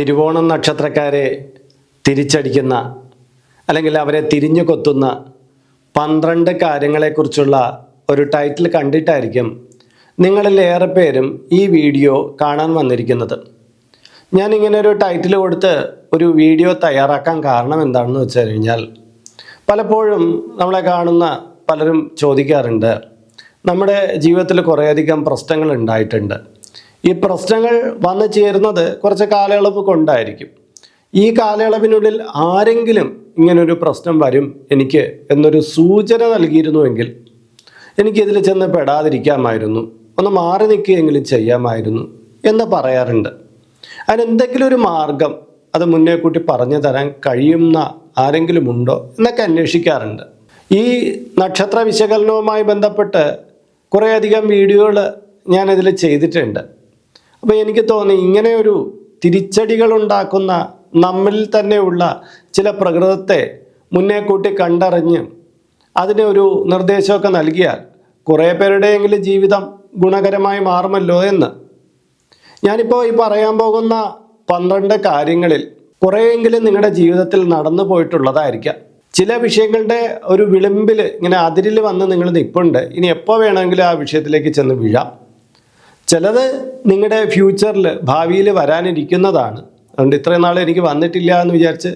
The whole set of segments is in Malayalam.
തിരുവോണം നക്ഷത്രക്കാരെ തിരിച്ചടിക്കുന്ന അല്ലെങ്കിൽ അവരെ തിരിഞ്ഞു കൊത്തുന്ന പന്ത്രണ്ട് കാര്യങ്ങളെക്കുറിച്ചുള്ള ഒരു ടൈറ്റിൽ കണ്ടിട്ടായിരിക്കും നിങ്ങളിൽ ഏറെ പേരും ഈ വീഡിയോ കാണാൻ വന്നിരിക്കുന്നത്. ഞാൻ ഇങ്ങനെ ഒരു ടൈറ്റിൽ കൊടുത്ത് ഒരു വീഡിയോ തയ്യാറാക്കാൻ കാരണം എന്താണെന്ന് വെച്ച് കഴിഞ്ഞാൽ പലപ്പോഴും നമ്മളെ കാണുന്ന പലരും ചോദിക്കാറുണ്ട്. നമ്മുടെ ജീവിതത്തിൽ കുറേയധികം പ്രശ്നങ്ങൾ ഉണ്ടായിട്ടുണ്ട്. ഈ പ്രശ്നങ്ങൾ വന്നു ചേരുന്നത് കുറച്ച് കാലയളവ് കൊണ്ടായിരിക്കും ഈ കാലയളവിനുള്ളിൽ ആരെങ്കിലും ഇങ്ങനൊരു പ്രശ്നം വരും എനിക്ക് എന്നൊരു സൂചന നൽകിയിരുന്നുവെങ്കിൽ എനിക്കിതിൽ ചെന്ന് പെടാതിരിക്കാമായിരുന്നു. ഒന്ന് മാറി നിൽക്കുകയെങ്കിലും ചെയ്യാമായിരുന്നു എന്ന് പറയാറുണ്ട്. അതിനെന്തെങ്കിലും ഒരു മാർഗം അത് മുന്നേ കൂട്ടി പറഞ്ഞു തരാൻ കഴിയുന്ന ആരെങ്കിലും ഉണ്ടോ എന്നൊക്കെ അന്വേഷിക്കാറുണ്ട്. ഈ നക്ഷത്ര വിശകലനവുമായി ബന്ധപ്പെട്ട് കുറേയധികം വീഡിയോകൾ ഞാനിതിൽ ചെയ്തിട്ടുണ്ട്. അപ്പോൾ എനിക്ക് തോന്നി ഇങ്ങനെ ഒരു തിരിച്ചടികൾ ഉണ്ടാക്കുന്ന നമ്മിൽ തന്നെയുള്ള ചില പ്രകൃതത്തെ മുന്നേ കൂട്ടി കണ്ടറിഞ്ഞ് അതിന് ഒരു നിർദ്ദേശമൊക്കെ നൽകിയാൽ കുറേ പേരുടെയെങ്കിലും ജീവിതം ഗുണകരമായി മാറുമല്ലോ എന്ന്. ഞാനിപ്പോൾ ഈ പറയാൻ പോകുന്ന പന്ത്രണ്ട് കാര്യങ്ങളിൽ കുറേയെങ്കിലും നിങ്ങളുടെ ജീവിതത്തിൽ നടന്നു പോയിട്ടുള്ളതായിരിക്കാം. ചില വിഷയങ്ങളുടെ ഒരു വിളിമ്പിൽ ഇങ്ങനെ അതിരിൽ വന്ന് നിങ്ങൾ നിൽപ്പുണ്ട് ഇനി എപ്പോൾ വേണമെങ്കിലും ആ വിഷയത്തിലേക്ക് ചെന്ന് വീഴാം. ചിലത് നിങ്ങളുടെ ഫ്യൂച്ചറിൽ ഭാവിയിൽ വരാനിരിക്കുന്നതാണ്. അതുകൊണ്ട് ഇത്രയും നാൾ എനിക്ക് വന്നിട്ടില്ല എന്ന് വിചാരിച്ച്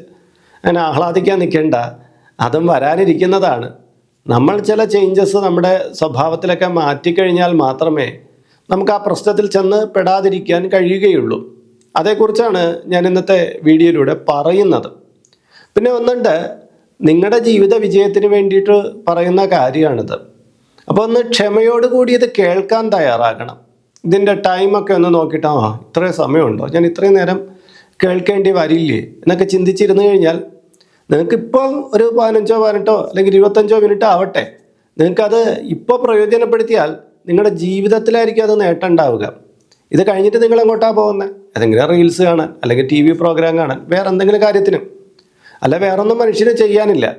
അങ്ങനെ ആഹ്ലാദിക്കാൻ നിൽക്കേണ്ട അതും വരാനിരിക്കുന്നതാണ്. നമ്മൾ ചില ചേഞ്ചസ് നമ്മുടെ സ്വഭാവത്തിലൊക്കെ മാറ്റിക്കഴിഞ്ഞാൽ മാത്രമേ നമുക്ക് ആ പ്രശ്നത്തിൽ ചെന്ന് പെടാതിരിക്കാൻ കഴിയുകയുള്ളൂ. അതേക്കുറിച്ചാണ് ഞാൻ ഇന്നത്തെ വീഡിയോയിലൂടെ പറയുന്നത്. പിന്നെ ഒന്നുണ്ട് നിങ്ങളുടെ ജീവിത വിജയത്തിന് വേണ്ടിയിട്ട് പറയുന്ന കാര്യമാണിത് അപ്പോൾ ഒന്ന് ക്ഷമയോടുകൂടി ഇത് കേൾക്കാൻ തയ്യാറാകണം. ഇതിന്റെ ടൈമൊക്കെ ഒന്ന് നോക്കിയിട്ട് ആ ഇത്രയും സമയമുണ്ടോ? ഞാൻ ഇത്രയും നേരം കേൾക്കേണ്ടി വരില്ലേ? എന്നൊക്കെ ചിന്തിച്ചിരുന്നു കഴിഞ്ഞാൽ നിങ്ങൾക്കിപ്പോൾ ഒരു പതിനഞ്ചോ പതിനെട്ടോ അല്ലെങ്കിൽ ഇരുപത്തഞ്ചോ മിനിറ്റ് ആവട്ടെ. നിങ്ങൾക്കത് ഇപ്പോൾ പ്രയോജനപ്പെടുത്തിയാൽ നിങ്ങളുടെ ജീവിതത്തിലായിരിക്കും അത് നേട്ടം ഉണ്ടാവുക. ഇത് കഴിഞ്ഞിട്ട് നിങ്ങൾ എങ്ങോട്ടാണ് പോകുന്നത് ഏതെങ്കിലും റീൽസ് കാണാൻ അല്ലെങ്കിൽ ടി വി പ്രോഗ്രാം കാണാൻ വേറെ എന്തെങ്കിലും കാര്യത്തിനും. അല്ല വേറൊന്നും മനുഷ്യന് ചെയ്യാനില്ല.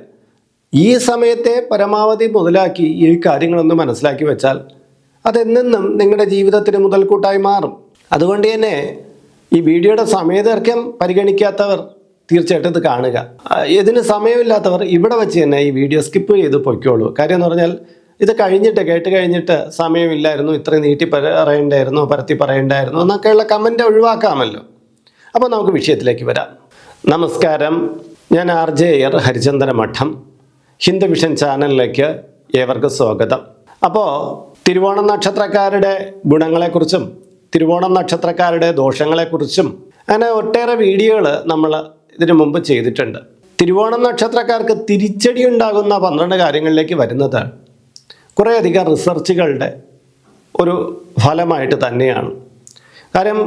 ഈ സമയത്തെ പരമാവധി മുതലാക്കി ഈ കാര്യങ്ങളൊന്ന് മനസ്സിലാക്കി വെച്ചാൽ അതെന്നെന്നും നിങ്ങളുടെ ജീവിതത്തിന് മുതൽക്കൂട്ടായി മാറും. അതുകൊണ്ട് തന്നെ ഈ വീഡിയോയുടെ സമയദൈർഘ്യം പരിഗണിക്കാത്തവർ തീർച്ചയായിട്ടും ഇത് കാണുക. ഇതിന് സമയമില്ലാത്തവർ ഇവിടെ വെച്ച് തന്നെ ഈ വീഡിയോ സ്കിപ്പ് ചെയ്ത് പൊയ്ക്കോളൂ. കാര്യം എന്ന് പറഞ്ഞാൽ ഇത് കഴിഞ്ഞിട്ട് കേട്ട് കഴിഞ്ഞിട്ട് സമയമില്ലായിരുന്നു ഇത്രയും നീട്ടി പറയണ്ടായിരുന്നു പരത്തി പറയണ്ടായിരുന്നു എന്നൊക്കെയുള്ള കമന്റ് ഒഴിവാക്കാമല്ലോ. അപ്പോൾ നമുക്ക് വിഷയത്തിലേക്ക് വരാം. നമസ്കാരം. ഞാൻ ആർ ജെ എയർ ഹരിചന്ദന മഠം ഹിന്ദു വിഷൻ ചാനലിലേക്ക് ഏവർക്കും സ്വാഗതം. അപ്പോൾ തിരുവോണം നക്ഷത്രക്കാരുടെ ഗുണങ്ങളെക്കുറിച്ചും തിരുവോണം നക്ഷത്രക്കാരുടെ ദോഷങ്ങളെക്കുറിച്ചും അങ്ങനെ ഒട്ടേറെ വീഡിയോകൾ നമ്മൾ ഇതിനു മുമ്പ് ചെയ്തിട്ടുണ്ട്. തിരുവോണം നക്ഷത്രക്കാർക്ക് തിരിച്ചടി ഉണ്ടാകുന്ന പന്ത്രണ്ട് കാര്യങ്ങളിലേക്ക് വരുന്നത് കുറേയധികം റിസർച്ചുകളുടെ ഒരു ഫലമായിട്ട് തന്നെയാണ്. കാരണം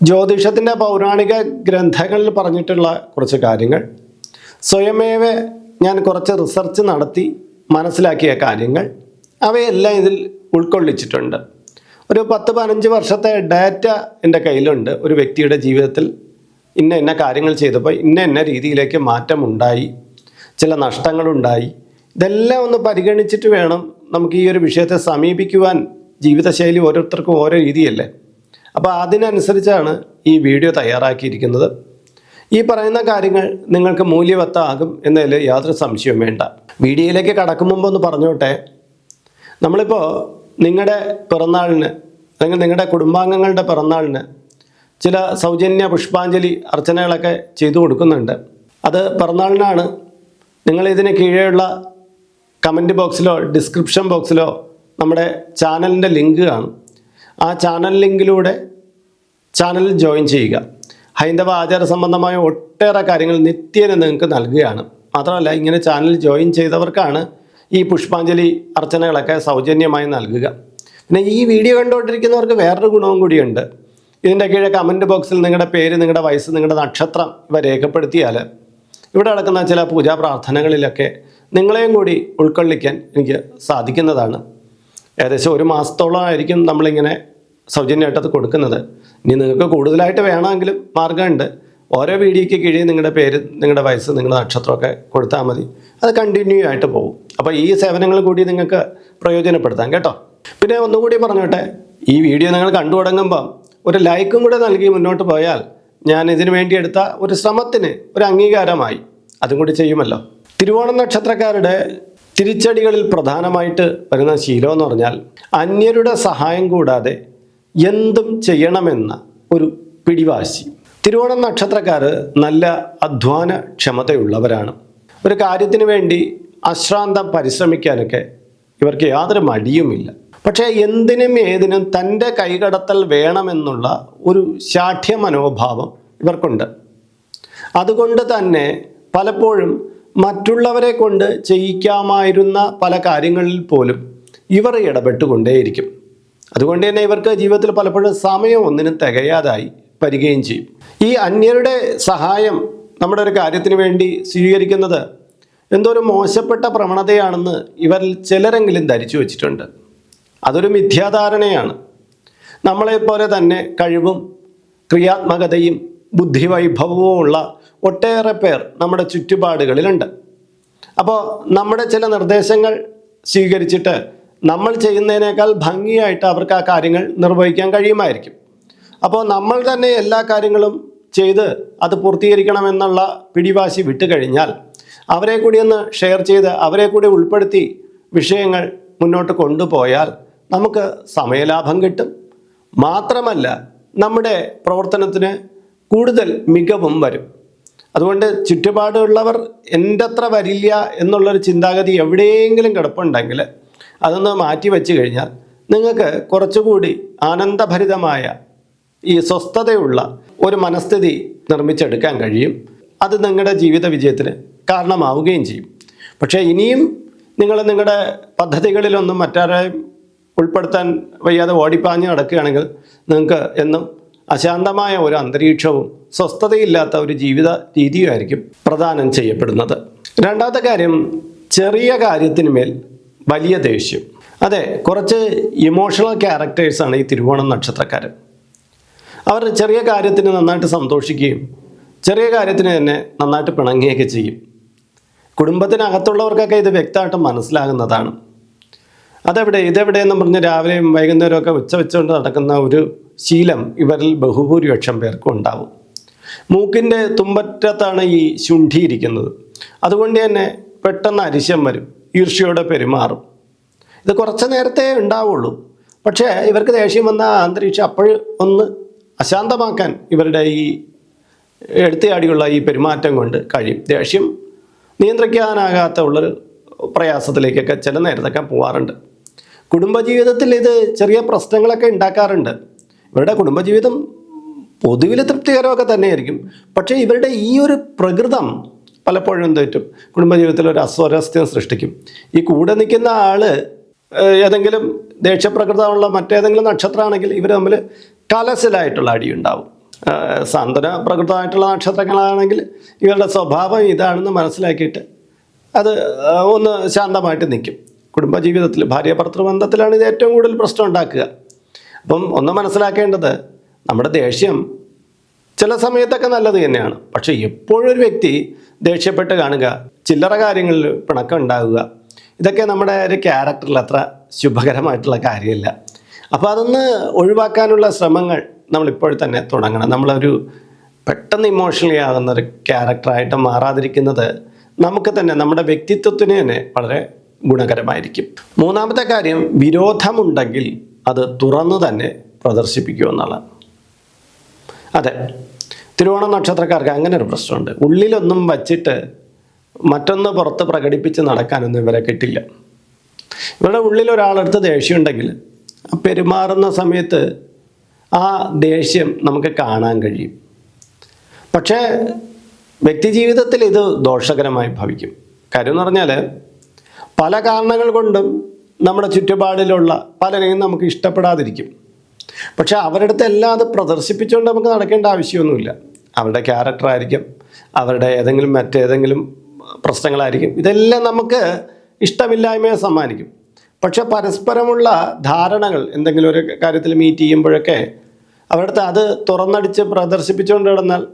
ജ്യോതിഷത്തിന്റെ പൗരാണിക ഗ്രന്ഥങ്ങളിൽ പറഞ്ഞിട്ടുള്ള കുറച്ച് കാര്യങ്ങൾ സ്വയമേവ ഞാൻ കുറച്ച് റിസർച്ച് നടത്തി മനസ്സിലാക്കിയ കാര്യങ്ങൾ അവയെല്ലാം ഇതിൽ ഉൾക്കൊള്ളിച്ചിട്ടുണ്ട്. ഒരു പത്ത് പതിനഞ്ച് വർഷത്തെ ഡാറ്റ എന്റെ കയ്യിലുണ്ട്. ഒരു വ്യക്തിയുടെ ജീവിതത്തിൽ ഇന്ന ഇന്ന കാര്യങ്ങൾ ചെയ്തപ്പോൾ ഇന്ന ഇന്ന രീതിയിലേക്ക് മാറ്റമുണ്ടായി. ചില നഷ്ടങ്ങളുണ്ടായി. ഇതെല്ലാം ഒന്ന് പരിഗണിച്ചിട്ട് വേണം നമുക്ക് ഈ ഒരു വിഷയത്തെ സമീപിക്കുവാൻ ജീവിതശൈലി ഓരോരുത്തർക്കും ഓരോ രീതിയല്ലേ? അപ്പോൾ അതിനനുസരിച്ചാണ് ഈ വീഡിയോ തയ്യാറാക്കിയിരിക്കുന്നത്. ഈ പറയുന്ന കാര്യങ്ങൾ നിങ്ങൾക്ക് മൂല്യവത്താകും എന്നതിൽ യാതൊരു സംശയവും വേണ്ട. വീഡിയോയിലേക്ക് കടക്കും മുമ്പ് ഒന്ന് പറഞ്ഞോട്ടെ? നമ്മളിപ്പോൾ നിങ്ങളുടെ പിറന്നാളിന് അല്ലെങ്കിൽ നിങ്ങളുടെ കുടുംബാംഗങ്ങളുടെ പിറന്നാളിന് ചില സൗജന്യ പുഷ്പാഞ്ജലി അർച്ചനകളൊക്കെ ചെയ്തു കൊടുക്കുന്നുണ്ട്. അത് പിറന്നാളിനാണ്. നിങ്ങളിതിന് കീഴെയുള്ള കമന്റ് ബോക്സിലോ ഡിസ്ക്രിപ്ഷൻ ബോക്സിലോ നമ്മുടെ ചാനലിന്റെ ലിങ്ക് കാണും. ആ ചാനൽ ലിങ്കിലൂടെ ചാനൽ ജോയിൻ ചെയ്യുക. ഹൈന്ദവ ആചാര സംബന്ധമായ ഒട്ടേറെ കാര്യങ്ങൾ നിത്യേന നിങ്ങൾക്ക് നൽകുകയാണ്. മാത്രമല്ല ഇങ്ങനെ ചാനൽ ജോയിൻ ചെയ്തവർക്കാണ് ഈ പുഷ്പാഞ്ജലി അർച്ചനകളൊക്കെ സൗജന്യമായി നൽകുക. പിന്നെ ഈ വീഡിയോ കണ്ടുകൊണ്ടിരിക്കുന്നവർക്ക് വേറൊരു ഗുണവും കൂടിയുണ്ട്. ഇതിന്റെ കീഴെ കമന്റ് ബോക്സിൽ നിങ്ങളുടെ പേര് നിങ്ങളുടെ വയസ്സ് നിങ്ങളുടെ നക്ഷത്രം ഇവ രേഖപ്പെടുത്തിയാൽ ഇവിടെ നടക്കുന്ന ചില പൂജാ പ്രാർത്ഥനകളിലൊക്കെ നിങ്ങളെയും കൂടി ഉൾക്കൊള്ളിക്കാൻ എനിക്ക് സാധിക്കുന്നതാണ്. ഏകദേശം ഒരു മാസത്തോളമായിരിക്കും നമ്മളിങ്ങനെ സൗജന്യമായിട്ട് കൊടുക്കുന്നത്. ഇനി നിങ്ങൾക്ക് കൂടുതലായിട്ട് വേണമെങ്കിലും മാർഗമുണ്ട് ഓരോ വീഡിയോയ്ക്ക് കീഴിൽ നിങ്ങളുടെ പേര് നിങ്ങളുടെ വയസ്സ് നിങ്ങളുടെ നക്ഷത്രമൊക്കെ കൊടുത്താൽ മതി. അത് കണ്ടിന്യൂ ആയിട്ട് പോകും. അപ്പോൾ ഈ സേവനങ്ങൾ കൂടി നിങ്ങൾക്ക് പ്രയോജനപ്പെടുത്താം കേട്ടോ. പിന്നെ ഒന്നുകൂടി പറഞ്ഞോട്ടെ ഈ വീഡിയോ നിങ്ങൾ കണ്ടു തുടങ്ങുമ്പം ഒരു ലൈക്കും കൂടെ നൽകി മുന്നോട്ട് പോയാൽ ഞാൻ ഇതിനു വേണ്ടി എടുത്ത ഒരു ശ്രമത്തിന് ഒരു അംഗീകാരമായി അതും കൂടി ചെയ്യുമല്ലോ. തിരുവോണം നക്ഷത്രക്കാരുടെ തിരിച്ചടികളിൽ പ്രധാനമായിട്ട് വരുന്ന ശീലം എന്ന് പറഞ്ഞാൽ അന്യരുടെ സഹായം കൂടാതെ എന്തും ചെയ്യണമെന്ന ഒരു പിടിവാശി. തിരുവോണം നക്ഷത്രക്കാർ നല്ല അധ്വാന ക്ഷമതയുള്ളവരാണ് ഒരു കാര്യത്തിന് വേണ്ടി അശ്രാന്തം പരിശ്രമിക്കാനൊക്കെ ഇവർക്ക് യാതൊരു മടിയുമില്ല. പക്ഷേ എന്തിനും ഏതിനും തന്റെ കൈകടത്തൽ വേണമെന്നുള്ള ഒരു ശാഠ്യ മനോഭാവം ഇവർക്കുണ്ട്. അതുകൊണ്ട് തന്നെ പലപ്പോഴും മറ്റുള്ളവരെ കൊണ്ട് ചെയ്യിക്കാമായിരുന്ന പല കാര്യങ്ങളിൽ പോലും ഇവർ ഇടപെട്ടുകൊണ്ടേയിരിക്കും. അതുകൊണ്ട് തന്നെ ഇവർക്ക് ജീവിതത്തിൽ പലപ്പോഴും സമയം ഒന്നിനും തികയാതായി. വരികയും ചെയ്യും. ഈ അന്യരുടെ സഹായം നമ്മുടെ ഒരു കാര്യത്തിന് വേണ്ടി സ്വീകരിക്കുന്നത് എന്തോ ഒരു മോശപ്പെട്ട പ്രവണതയാണെന്ന് ഇവരിൽ ചിലരെങ്കിലും ധരിച്ചു വച്ചിട്ടുണ്ട്. അതൊരു മിഥ്യാധാരണയാണ്. നമ്മളെപ്പോലെ തന്നെ കഴിവും ക്രിയാത്മകതയും ബുദ്ധിവൈഭവവും ഉള്ള ഒട്ടേറെ പേർ നമ്മുടെ ചുറ്റുപാടുകളിലുണ്ട്. അപ്പോൾ നമ്മുടെ ചില നിർദ്ദേശങ്ങൾ സ്വീകരിച്ചിട്ട് നമ്മൾ ചെയ്യുന്നതിനേക്കാൾ ഭംഗിയായിട്ട് അവർക്ക് ആ കാര്യങ്ങൾ നിർവഹിക്കാൻ കഴിയുമായിരിക്കും. അപ്പോൾ നമ്മൾ തന്നെ എല്ലാ കാര്യങ്ങളും ചെയ്ത് അത് പൂർത്തീകരിക്കണമെന്നുള്ള പിടിവാശി വിട്ടുകഴിഞ്ഞാൽ അവരെ കൂടി ഒന്ന് ഷെയർ ചെയ്ത് അവരെ കൂടി ഉൾപ്പെടുത്തി വിഷയങ്ങൾ മുന്നോട്ട് കൊണ്ടുപോയാൽ നമുക്ക് സമയലാഭം കിട്ടും. മാത്രമല്ല നമ്മുടെ പ്രവർത്തനത്തിന് കൂടുതൽ മികവും വരും. അതുകൊണ്ട് ചുറ്റുപാടുള്ളവർ എന്റെ അത്ര വരില്ല എന്നുള്ളൊരു ചിന്താഗതി എവിടെയെങ്കിലും കിടപ്പുണ്ടെങ്കിൽ അതൊന്ന് മാറ്റി വെച്ച് കഴിഞ്ഞാൽ നിങ്ങൾക്ക് കുറച്ചുകൂടി ആനന്ദഭരിതമായ ഈ സ്വസ്ഥതയുള്ള ഒരു മനസ്ഥിതി നിർമ്മിച്ചെടുക്കാൻ കഴിയും. അത് നിങ്ങളുടെ ജീവിത വിജയത്തിന് കാരണമാവുകയും ചെയ്യും. പക്ഷേ ഇനിയും നിങ്ങൾ നിങ്ങളുടെ പദ്ധതികളിലൊന്നും മറ്റാരെയും ഉൾപ്പെടുത്താൻ വയ്യാതെ ഓടിപ്പാഞ്ഞ് നടക്കുകയാണെങ്കിൽ നിങ്ങൾക്ക് എന്നും അശാന്തമായ ഒരു അന്തരീക്ഷവും സ്വസ്ഥതയില്ലാത്ത ഒരു ജീവിത രീതിയുമായിരിക്കും പ്രദാനം ചെയ്യപ്പെടുന്നത്. രണ്ടാമത്തെ കാര്യം ചെറിയ കാര്യത്തിന് മേൽ വലിയ ദേഷ്യം. അതെ കുറച്ച് ഇമോഷണൽ ക്യാരക്ടേഴ്സാണ് ഈ തിരുവോണം നക്ഷത്രക്കാർ അവർ ചെറിയ കാര്യത്തിന് നന്നായിട്ട് സന്തോഷിക്കുകയും ചെറിയ കാര്യത്തിന് തന്നെ നന്നായിട്ട് പിണങ്ങുകയൊക്കെ ചെയ്യും. കുടുംബത്തിനകത്തുള്ളവർക്കൊക്കെ ഇത് വ്യക്തമായിട്ട് മനസ്സിലാകുന്നതാണ്. അതെവിടെ ഇതെവിടെയെന്ന് പറഞ്ഞ് രാവിലെയും വൈകുന്നേരമൊക്കെ ഉച്ച വെച്ചുകൊണ്ട് നടക്കുന്ന ഒരു ശീലം ഇവരിൽ ബഹുഭൂരിപക്ഷം പേർക്കും ഉണ്ടാവും. മൂക്കിന്റെ തുമ്പറ്റത്താണ് ഈ ശുണ്ഠി ഇരിക്കുന്നത് അതുകൊണ്ട് തന്നെ പെട്ടെന്ന് അരിശം വരും ഈർഷ്യയോടെ പെരുമാറും. ഇത് കുറച്ച് നേരത്തെ ഉണ്ടാവുള്ളൂ. പക്ഷേ ഇവർക്ക് ദേഷ്യം വന്ന അന്തരീക്ഷം അപ്പോഴും ഒന്ന് അശാന്തമാക്കാൻ ഇവരുടെ ഈ എടുത്തിയാടിയുള്ള ഈ പെരുമാറ്റം കൊണ്ട് കഴിയും. ദേഷ്യം നിയന്ത്രിക്കാനാകാത്ത ഉള്ളൊരു പ്രയാസത്തിലേക്കൊക്കെ ചില നേരത്തൊക്കെ പോവാറുണ്ട്. കുടുംബജീവിതത്തിൽ ഇത് ചെറിയ പ്രശ്നങ്ങളൊക്കെ ഉണ്ടാക്കാറുണ്ട്. ഇവരുടെ കുടുംബജീവിതം പൊതുവിൽ തൃപ്തികരമൊക്കെ തന്നെയായിരിക്കും. പക്ഷേ ഇവരുടെ ഈ ഒരു പ്രകൃതം പലപ്പോഴും എന്ത് പറ്റും? കുടുംബജീവിതത്തിൽ ഒരു അസ്വരസ്ഥ്യം സൃഷ്ടിക്കും. ഈ കൂടെ നിൽക്കുന്ന ആൾ ഏതെങ്കിലും ദേഷ്യപ്രകൃതമുള്ള മറ്റേതെങ്കിലും നക്ഷത്രമാണെങ്കിൽ ഇവർ തമ്മിൽ കലശലായിട്ടുള്ള അടിയുണ്ടാവും സാന്ത്വന പ്രകൃതമായിട്ടുള്ള നക്ഷത്രങ്ങളാണെങ്കിൽ ഇവരുടെ സ്വഭാവം ഇതാണെന്ന് മനസ്സിലാക്കിയിട്ട് അത് ഒന്ന് ശാന്തമായിട്ട് നിൽക്കും. കുടുംബജീവിതത്തിൽ ഭാര്യ ഭർത്തൃബന്ധത്തിലാണ് ഇത് ഏറ്റവും കൂടുതൽ പ്രശ്നം ഉണ്ടാക്കുക. അപ്പം ഒന്ന് മനസ്സിലാക്കേണ്ടത് നമ്മുടെ ദേഷ്യം ചില സമയത്തൊക്കെ നല്ലത് തന്നെയാണ്. പക്ഷേ എപ്പോഴും ഒരു വ്യക്തി ദേഷ്യപ്പെട്ട് കാണുക ചില്ലറ കാര്യങ്ങളിൽ പിണക്കം ഉണ്ടാകുക ഇതൊക്കെ നമ്മുടെ ഒരു ക്യാരക്ടറിൽ അത്ര ശുഭകരമായിട്ടുള്ള കാര്യമില്ല. അപ്പോൾ അതൊന്ന് ഒഴിവാക്കാനുള്ള ശ്രമങ്ങൾ നമ്മൾ ഇപ്പോൾ തന്നെ തുടങ്ങണം. നമ്മളൊരു പെട്ടെന്ന് ഇമോഷണലി ആകുന്ന ഒരു ക്യാരക്ടറായിട്ട് മാറാതിരിക്കുന്നത് നമുക്ക് തന്നെ നമ്മുടെ വ്യക്തിത്വത്തിന് തന്നെ വളരെ ഗുണകരമായിരിക്കും. മൂന്നാമത്തെ കാര്യം വിരോധമുണ്ടെങ്കിൽ അത് തുറന്നു തന്നെ പ്രദർശിപ്പിക്കുക എന്നുള്ളതാണ്. അതെ തിരുവോണം നക്ഷത്രക്കാർക്ക് അങ്ങനെ ഒരു പ്രശ്നമുണ്ട്. ഉള്ളിലൊന്നും വച്ചിട്ട് മറ്റൊന്ന് പുറത്ത് പ്രകടിപ്പിച്ച് നടക്കാനൊന്നും ഇവരെ കിട്ടില്ല. ഇവരുടെ ഉള്ളിൽ ഒരാളെടുത്ത് ദേഷ്യം ഉണ്ടെങ്കിൽ ആ പെരുമാറുന്ന സമയത്ത് ആ ദേഷ്യം നമുക്ക് കാണാൻ കഴിയും. പക്ഷേ വ്യക്തിജീവിതത്തിൽ ഇത് ദോഷകരമായി ഭവിക്കും. കാര്യം എന്ന് പറഞ്ഞാൽ പല കാരണങ്ങൾ കൊണ്ടും നമ്മുടെ ചുറ്റുപാടിലുള്ള പലരെയും നമുക്ക് ഇഷ്ടപ്പെടാതിരിക്കും. പക്ഷെ അവരുടെ അടുത്ത് എല്ലാം അത് പ്രദർശിപ്പിച്ചുകൊണ്ട് നമുക്ക് നടക്കേണ്ട ആവശ്യമൊന്നുമില്ല. അവരുടെ ക്യാരക്ടറായിരിക്കും അവരുടെ ഏതെങ്കിലും മറ്റേതെങ്കിലും പ്രശ്നങ്ങളായിരിക്കും. ഇതെല്ലാം നമുക്ക് ഇഷ്ടമില്ലായ്മയെ സമ്മാനിക്കും. പക്ഷെ പരസ്പരമുള്ള ധാരണകൾ എന്തെങ്കിലും ഒരു കാര്യത്തിൽ മീറ്റ് ചെയ്യുമ്പോഴൊക്കെ അവരുടെ അത് തുറന്നടിച്ച് പ്രദർശിപ്പിച്ചുകൊണ്ട് കിടന്നാൽ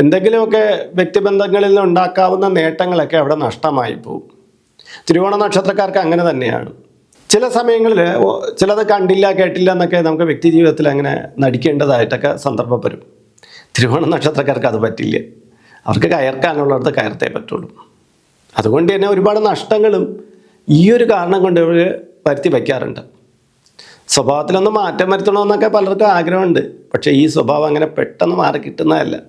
എന്തെങ്കിലുമൊക്കെ വ്യക്തിബന്ധങ്ങളിൽ നിന്ന് ഉണ്ടാക്കാവുന്ന നേട്ടങ്ങളൊക്കെ അവിടെ നഷ്ടമായി പോകും. തിരുവോണ നക്ഷത്രക്കാർക്ക് അങ്ങനെ തന്നെയാണ്. ചില സമയങ്ങളിൽ ചിലത് കണ്ടില്ല കേട്ടില്ല എന്നൊക്കെ നമുക്ക് വ്യക്തി ജീവിതത്തിൽ അങ്ങനെ നടിക്കേണ്ടതായിട്ടൊക്കെ സന്ദർഭം വരും. തിരുവോണ നക്ഷത്രക്കാർക്ക് അത് പറ്റില്ല. അവർക്ക് കയർക്കാനുള്ളടത്ത് കയർത്തേ പറ്റുള്ളൂ. അതുകൊണ്ട് തന്നെ ഒരുപാട് നഷ്ടങ്ങളും ഈ ഒരു കാരണം കൊണ്ട് ഇവർ വരുത്തി വയ്ക്കാറുണ്ട്. സ്വഭാവത്തിലൊന്ന് മാറ്റം വരുത്തണമെന്നൊക്കെ പലർക്കും ആഗ്രഹമുണ്ട്. പക്ഷേ ഈ സ്വഭാവം അങ്ങനെ പെട്ടെന്ന് മാറി കിട്ടുന്നതല്ല.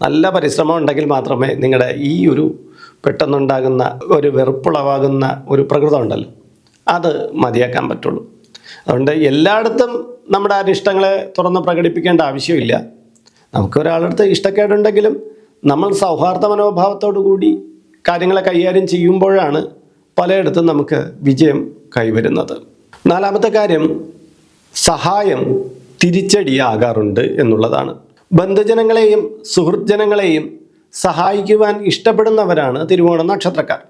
നല്ല പരിശ്രമം ഉണ്ടെങ്കിൽ മാത്രമേ നിങ്ങളുടെ ഈ ഒരു പെട്ടെന്നുണ്ടാകുന്ന ഒരു വെറുപ്പുളവാകുന്ന ഒരു പ്രകൃതം ഉണ്ടല്ലോ. അത് മതിയാക്കാൻ പറ്റുള്ളൂ. അതുകൊണ്ട് എല്ലായിടത്തും നമ്മുടെ അനിഷ്ടങ്ങളെ തുറന്ന് പ്രകടിപ്പിക്കേണ്ട ആവശ്യമില്ല. നമുക്ക് ഒരാളടുത്ത് ഇഷ്ടക്കേടുണ്ടെങ്കിലും നമ്മൾ സൗഹാർദ്ദ മനോഭാവത്തോടു കൂടി കാര്യങ്ങളെ കൈകാര്യം ചെയ്യുമ്പോഴാണ് പലയിടത്തും നമുക്ക് വിജയം കൈവരുന്നത്. നാലാമത്തെ കാര്യം സഹായം തിരിച്ചടിയാകാറുണ്ട് എന്നുള്ളതാണ്. ബന്ധുജനങ്ങളെയും സുഹൃത്ജനങ്ങളെയും സഹായിക്കുവാൻ ഇഷ്ടപ്പെടുന്നവരാണ് തിരുവോണ നക്ഷത്രക്കാർ.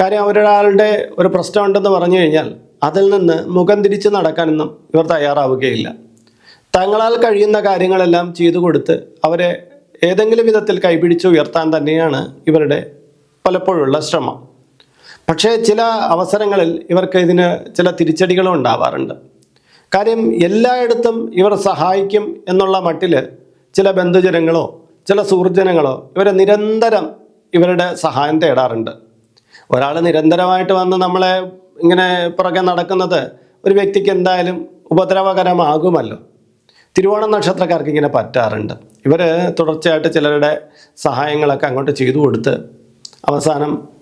കാര്യം അവരൊരാളുടെ ഒരു പ്രശ്നമുണ്ടെന്ന് പറഞ്ഞു കഴിഞ്ഞാൽ അതിൽ നിന്ന് മുഖം തിരിച്ച് നടക്കാനൊന്നും ഇവർ തയ്യാറാവുകയില്ല. തങ്ങളാൽ കഴിയുന്ന കാര്യങ്ങളെല്ലാം ചെയ്തു കൊടുത്ത് അവരെ ഏതെങ്കിലും വിധത്തിൽ കൈപിടിച്ച് ഉയർത്താൻ തന്നെയാണ് ഇവരുടെ പലപ്പോഴുള്ള ശ്രമം. പക്ഷേ ചില അവസരങ്ങളിൽ ഇവർക്ക് ഇതിന് ചില തിരിച്ചടികളും ഉണ്ടാവാറുണ്ട്. കാര്യം എല്ലായിടത്തും ഇവർ സഹായിക്കും എന്നുള്ള മട്ടിൽ ചില ബന്ധുജനങ്ങളോ ചില സുഹൃജനങ്ങളോ ഇവരെ നിരന്തരം ഇവരുടെ സഹായം തേടാറുണ്ട്. ഒരാൾ നിരന്തരമായിട്ട് വന്ന് നമ്മളെ ഇങ്ങനെ പുറകെ നടക്കുന്നത് ഒരു വ്യക്തിക്ക് എന്തായാലും ഉപദ്രവകരമാകുമല്ലോ. തിരുവോണ നക്ഷത്രക്കാർക്ക് ഇങ്ങനെ പറ്റാറുണ്ട്. ഇവർ തുടർച്ചയായിട്ട് ചിലരുടെ സഹായങ്ങളൊക്കെ അങ്ങോട്ട് ചെയ്തു കൊടുത്ത് അവസാനം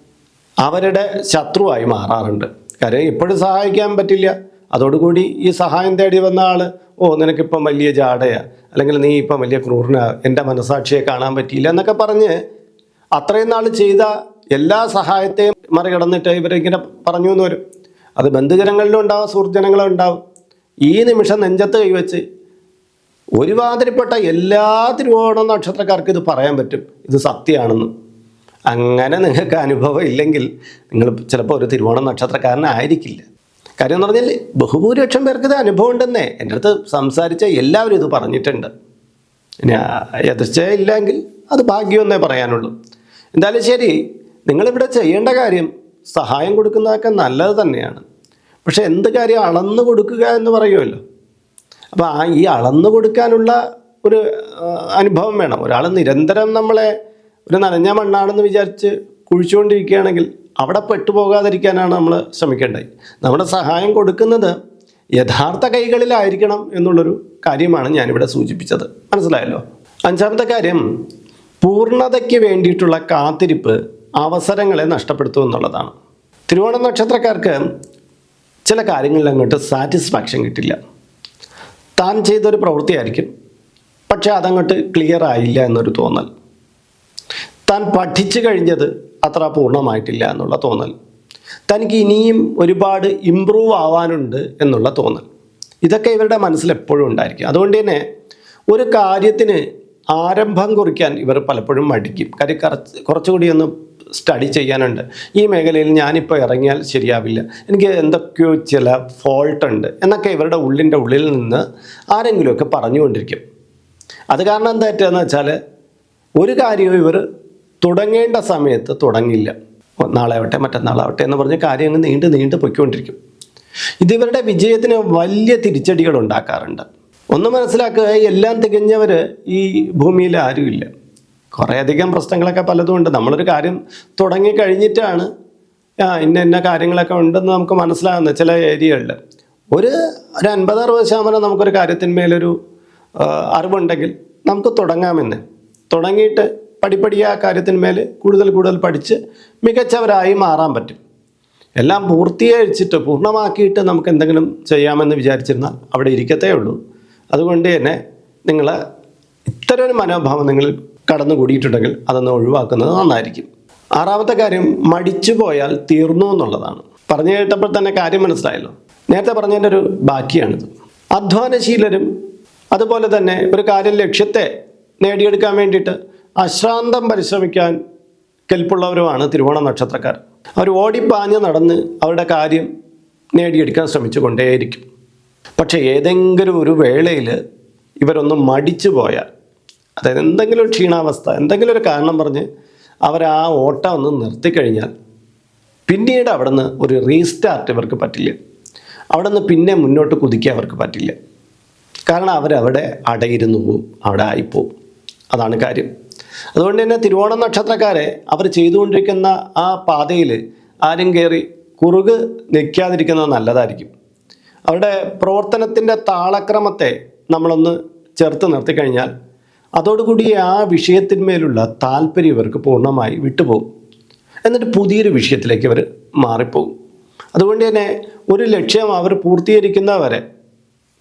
അവരുടെ ശത്രുവായി മാറാറുണ്ട്. കാര്യം ഇപ്പോഴും സഹായിക്കാൻ പറ്റില്ല. അതോടുകൂടി ഈ സഹായം തേടി വന്ന ആൾ ഓ നിനക്കിപ്പം വലിയ ജാടയാ. അല്ലെങ്കിൽ നീ ഇപ്പം വലിയ ക്രൂരനാ. എന്റെ മനസാക്ഷിയെ കാണാൻ പറ്റിയില്ല. എന്നൊക്കെ പറഞ്ഞ് അത്രയും നാൾ ചെയ്ത എല്ലാ സഹായത്തെയും മറികടന്നിട്ട് ഇവരിങ്ങനെ പറഞ്ഞു എന്ന് വരും. അത് ബന്ധുജനങ്ങളിലും ഉണ്ടാവും സുഹൃജനങ്ങളും ഉണ്ടാവും. ഈ നിമിഷം നെഞ്ചത്ത് കൈവച്ച് ഒരുമാതിരിപ്പെട്ട എല്ലാ തിരുവോണ നക്ഷത്രക്കാർക്കും ഇത് പറയാൻ പറ്റും. ഇത് സത്യമാണെന്ന്. അങ്ങനെ നിങ്ങൾക്ക് അനുഭവം ഇല്ലെങ്കിൽ നിങ്ങൾ ചിലപ്പോൾ ഒരു തിരുവോണ നക്ഷത്രക്കാരനായിരിക്കില്ല. കാര്യം എന്ന് പറഞ്ഞാൽ ബഹുഭൂരിപക്ഷം പേർക്ക് ഇത് അനുഭവം ഉണ്ടെന്നേ. എന്റെ അടുത്ത് സംസാരിച്ച എല്ലാവരും ഇത് പറഞ്ഞിട്ടുണ്ട്. എതിർച്ച ഇല്ലെങ്കിൽ അത് ഭാഗ്യമെന്നേ പറയാനുള്ളൂ. എന്തായാലും ശരി നിങ്ങളിവിടെ ചെയ്യേണ്ട കാര്യം സഹായം കൊടുക്കുന്നതൊക്കെ നല്ലത് തന്നെയാണ്. പക്ഷെ എന്ത് കാര്യം അളന്നു കൊടുക്കുക എന്ന് പറയുമല്ലോ. അപ്പോൾ ആ ഈ അളന്നു കൊടുക്കാനുള്ള ഒരു അനുഭവം വേണം. ഒരാൾ നിരന്തരം നമ്മളെ ഒരു നനഞ്ഞ മണ്ണാണെന്ന് വിചാരിച്ച് കുഴിച്ചുകൊണ്ടിരിക്കുകയാണെങ്കിൽ അവിടെ പെട്ടുപോകാതിരിക്കാനാണ് നമ്മൾ ശ്രമിക്കേണ്ടത്. നമ്മുടെ സഹായം കൊടുക്കുന്നത് യഥാർത്ഥ കൈകളിലായിരിക്കണം എന്നുള്ളൊരു കാര്യമാണ് ഞാനിവിടെ സൂചിപ്പിച്ചത്. മനസ്സിലായല്ലോ? അഞ്ചാമത്തെ കാര്യം പൂർണതയ്ക്ക് വേണ്ടിയിട്ടുള്ള കാത്തിരിപ്പ് അവസരങ്ങളെ നഷ്ടപ്പെടുത്തും എന്നുള്ളതാണ്. തിരുവോണ നക്ഷത്രക്കാർക്ക് ചില കാര്യങ്ങളിൽ അങ്ങോട്ട് സാറ്റിസ്ഫാക്ഷൻ കിട്ടില്ല. താൻ ചെയ്തൊരു പ്രവൃത്തിയായിരിക്കും. പക്ഷെ അതങ്ങോട്ട് ക്ലിയർ ആയില്ല എന്നൊരു തോന്നൽ. താൻ പഠിച്ചു കഴിഞ്ഞത് അത്ര പൂർണമായിട്ടില്ല എന്നുള്ള തോന്നൽ. തനിക്ക് ഇനിയും ഒരുപാട് ഇമ്പ്രൂവ് ആവാനുണ്ട് എന്നുള്ള തോന്നൽ. ഇതൊക്കെ ഇവരുടെ മനസ്സിൽ എപ്പോഴും ഉണ്ടായിരിക്കും. അതുകൊണ്ട് തന്നെ ഒരു കാര്യത്തിന് ആരംഭം കുറിക്കാൻ ഇവർ പലപ്പോഴും മടിക്കും. കാര്യം കുറച്ച് കുറച്ചുകൂടി ഒന്ന് സ്റ്റഡി ചെയ്യാനുണ്ട്. ഈ മേഖലയിൽ ഞാനിപ്പോൾ ഇറങ്ങിയാൽ ശരിയാവില്ല. എനിക്ക് എന്തൊക്കെയോ ചില ഫോൾട്ട് ഉണ്ട് എന്നൊക്കെ ഇവരുടെ ഉള്ളിന്റെ ഉള്ളിൽ നിന്ന് ആരെങ്കിലുമൊക്കെ പറഞ്ഞുകൊണ്ടിരിക്കും. അത് കാരണം എന്താ വെച്ചാൽ ഒരു കാര്യവും ഇവർ തുടങ്ങേണ്ട സമയത്ത് തുടങ്ങില്ല. നാളാവട്ടെ മറ്റന്നാളാവട്ടെ എന്ന് പറഞ്ഞ് കാര്യങ്ങൾ നീണ്ട് നീണ്ട് പൊയ്ക്കൊണ്ടിരിക്കും. ഇത് ഇവരുടെ വിജയത്തിന് വലിയ തിരിച്ചടികൾ ഉണ്ടാക്കാറുണ്ട്. ഒന്ന് മനസ്സിലാക്കുക എല്ലാം തികഞ്ഞവർ ഈ ഭൂമിയിൽ ആരുമില്ല. കുറേയധികം പ്രശ്നങ്ങളൊക്കെ പലതും ഉണ്ട് നമ്മളൊരു കാര്യം തുടങ്ങി കഴിഞ്ഞിട്ടാണ് ആ ഇന്ന ഇന്ന കാര്യങ്ങളൊക്കെ ഉണ്ടെന്ന് നമുക്ക് മനസ്സിലാകുന്ന ചില ഏരിയകളിൽ ഒരു ഒരു അൻപത് അറുപത് ശതമാനം നമുക്കൊരു കാര്യത്തിന്മേലൊരു അറിവുണ്ടെങ്കിൽ നമുക്ക് തുടങ്ങാമെന്ന്. തുടങ്ങിയിട്ട് പടിപ്പടി ആ കാര്യത്തിന്മേൽ കൂടുതൽ കൂടുതൽ പഠിച്ച് മികച്ചവരായി മാറാൻ പറ്റും. എല്ലാം പൂർത്തീകരിച്ചിട്ട് പൂർണമാക്കിയിട്ട് നമുക്ക് എന്തെങ്കിലും ചെയ്യാമെന്ന് വിചാരിച്ചിരുന്നാൽ അവിടെ ഇരിക്കത്തേ ഉള്ളൂ. അതുകൊണ്ട് തന്നെ നിങ്ങൾ ഇത്തരം ഒരു മനോഭാവം നിങ്ങൾ കടന്നുകൂടിയിട്ടുണ്ടെങ്കിൽ അതൊന്ന് ഒഴിവാക്കുന്നത് നന്നായിരിക്കും. ആറാമത്തെ കാര്യം മടിച്ചു പോയാൽ തീർന്നു എന്നുള്ളതാണ്. പറഞ്ഞു കേട്ടപ്പോൾ തന്നെ കാര്യം മനസ്സിലായല്ലോ. നേരത്തെ പറഞ്ഞതിന്റെ ഒരു ബാക്കിയാണിത്. അധ്വാനശീലരും അതുപോലെ തന്നെ ഒരു കാര്യം ലക്ഷ്യത്തെ നേടിയെടുക്കാൻ വേണ്ടിയിട്ട് അശ്രാന്തം പരിശ്രമിക്കാൻ കെൽപ്പുള്ളവരുമാണ് തിരുവോണ നക്ഷത്രക്കാർ. അവർ ഓടിപ്പാഞ്ഞ് നടന്ന് അവരുടെ കാര്യം നേടിയെടുക്കാൻ ശ്രമിച്ചു കൊണ്ടേയിരിക്കും പക്ഷേ ഏതെങ്കിലും ഒരു വേളയിൽ ഇവരൊന്ന് മടിച്ചു പോയാൽ അതായത് എന്തെങ്കിലും ഒരു ക്ഷീണാവസ്ഥ എന്തെങ്കിലും ഒരു കാരണം പറഞ്ഞ് അവർ ആ ഓട്ടം ഒന്ന് നിർത്തിക്കഴിഞ്ഞാൽ പിന്നീട് അവിടെ നിന്ന് ഒരു റീസ്റ്റാർട്ട് ഇവർക്ക് പറ്റില്ല. അവിടെ നിന്ന് പിന്നെ മുന്നോട്ട് കുതിക്കാൻ അവർക്ക് പറ്റില്ല. കാരണം അവരവിടെ അടയിരുന്നു പോവും അവിടെ ആയിപ്പോവും. അതാണ് കാര്യം. അതുകൊണ്ട് തന്നെ തിരുവോണം നക്ഷത്രക്കാരെ അവർ ചെയ്തുകൊണ്ടിരിക്കുന്ന ആ പാതയിൽ ആരും കയറി കുറുക് നിൽക്കാതിരിക്കുന്നത് നല്ലതായിരിക്കും. അവരുടെ പ്രവർത്തനത്തിന്റെ താളക്രമത്തെ നമ്മളൊന്ന് ചേർത്ത് നിർത്തിക്കഴിഞ്ഞാൽ അതോടുകൂടി ആ വിഷയത്തിന്മേലുള്ള താല്പര്യം ഇവർക്ക് പൂർണമായി വിട്ടുപോകും. എന്നിട്ട് പുതിയൊരു വിഷയത്തിലേക്ക് അവർ മാറിപ്പോകും. അതുകൊണ്ട് തന്നെ ഒരു ലക്ഷ്യം അവർ പൂർത്തീകരിക്കുന്നവരെ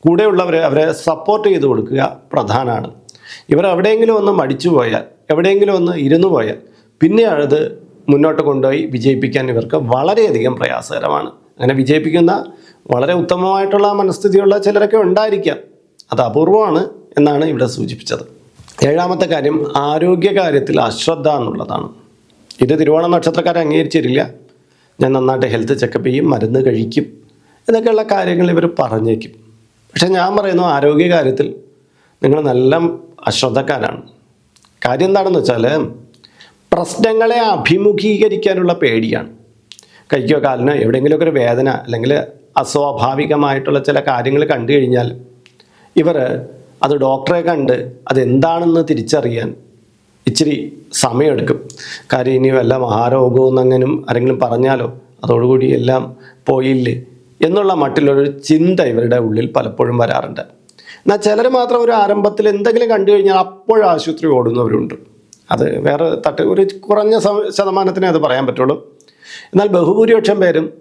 കൂടെയുള്ളവരെ അവരെ സപ്പോർട്ട് ചെയ്ത് കൊടുക്കുക പ്രധാനമാണ്. ഇവർ എവിടെയെങ്കിലും ഒന്ന് മടിച്ചു പോയാൽ എവിടെയെങ്കിലും ഒന്ന് ഇരുന്നു പോയാൽ പിന്നെ അത് മുന്നോട്ട് കൊണ്ടുപോയി വിജയിപ്പിക്കാൻ ഇവർക്ക് വളരെയധികം പ്രയാസകരമാണ്. അങ്ങനെ വിജയിപ്പിക്കുന്ന വളരെ ഉത്തമമായിട്ടുള്ള മനസ്ഥിതിയുള്ള ചിലരൊക്കെ ഉണ്ടായിരിക്കാം. അത് അപൂർവമാണ് എന്നാണ് ഇവിടെ സൂചിപ്പിച്ചത്. ഏഴാമത്തെ കാര്യം ആരോഗ്യകാര്യത്തിൽ അശ്രദ്ധ എന്നുള്ളതാണ്. ഇത് തിരുവോണം നക്ഷത്രക്കാരെ അംഗീകരിച്ചിട്ടില്ല. ഞാൻ നന്നായിട്ട് ഹെൽത്ത് ചെക്കപ്പ് ചെയ്യും മരുന്ന് കഴിക്കും എന്നൊക്കെയുള്ള കാര്യങ്ങൾ ഇവർ പറഞ്ഞേക്കും. പക്ഷേ ഞാൻ പറയുന്നു ആരോഗ്യകാര്യത്തിൽ നിങ്ങൾ നല്ല അശ്രദ്ധക്കാരാണ്. കാര്യം എന്താണെന്ന് വെച്ചാൽ പ്രശ്നങ്ങളെ അഭിമുഖീകരിക്കാനുള്ള പേടിയാണ്. കൈക്കോ കാലിനോ എവിടെയെങ്കിലുമൊക്കെ ഒരു വേദന അല്ലെങ്കിൽ അസ്വാഭാവികമായിട്ടുള്ള ചില കാര്യങ്ങൾ കണ്ടു കഴിഞ്ഞാൽ ഇവർ അത് ഡോക്ടറെ കണ്ട് അതെന്താണെന്ന് തിരിച്ചറിയാൻ ഇച്ചിരി സമയമെടുക്കും. കാര്യം ഇനി വല്ല മഹാരോഗമെന്നങ്ങനും ആരെങ്കിലും പറഞ്ഞാലോ അതോടുകൂടി എല്ലാം പോയില്ലേ എന്നുള്ള മട്ടിലൊരു ചിന്ത ഇവരുടെ ഉള്ളിൽ പലപ്പോഴും വരാറുണ്ട്. എന്നാൽ ചിലർ മാത്രം ഒരു ആരംഭത്തിൽ എന്തെങ്കിലും കണ്ടു കഴിഞ്ഞാൽ അപ്പോഴും ആശുപത്രി ഓടുന്നവരുണ്ട്. അത് വേറെ തട്ട് ഒരു കുറഞ്ഞ ശതമാനത്തിനെ അത് പറയാൻ പറ്റുള്ളൂ. എന്നാൽ ബഹുഭൂരിപക്ഷം പേരും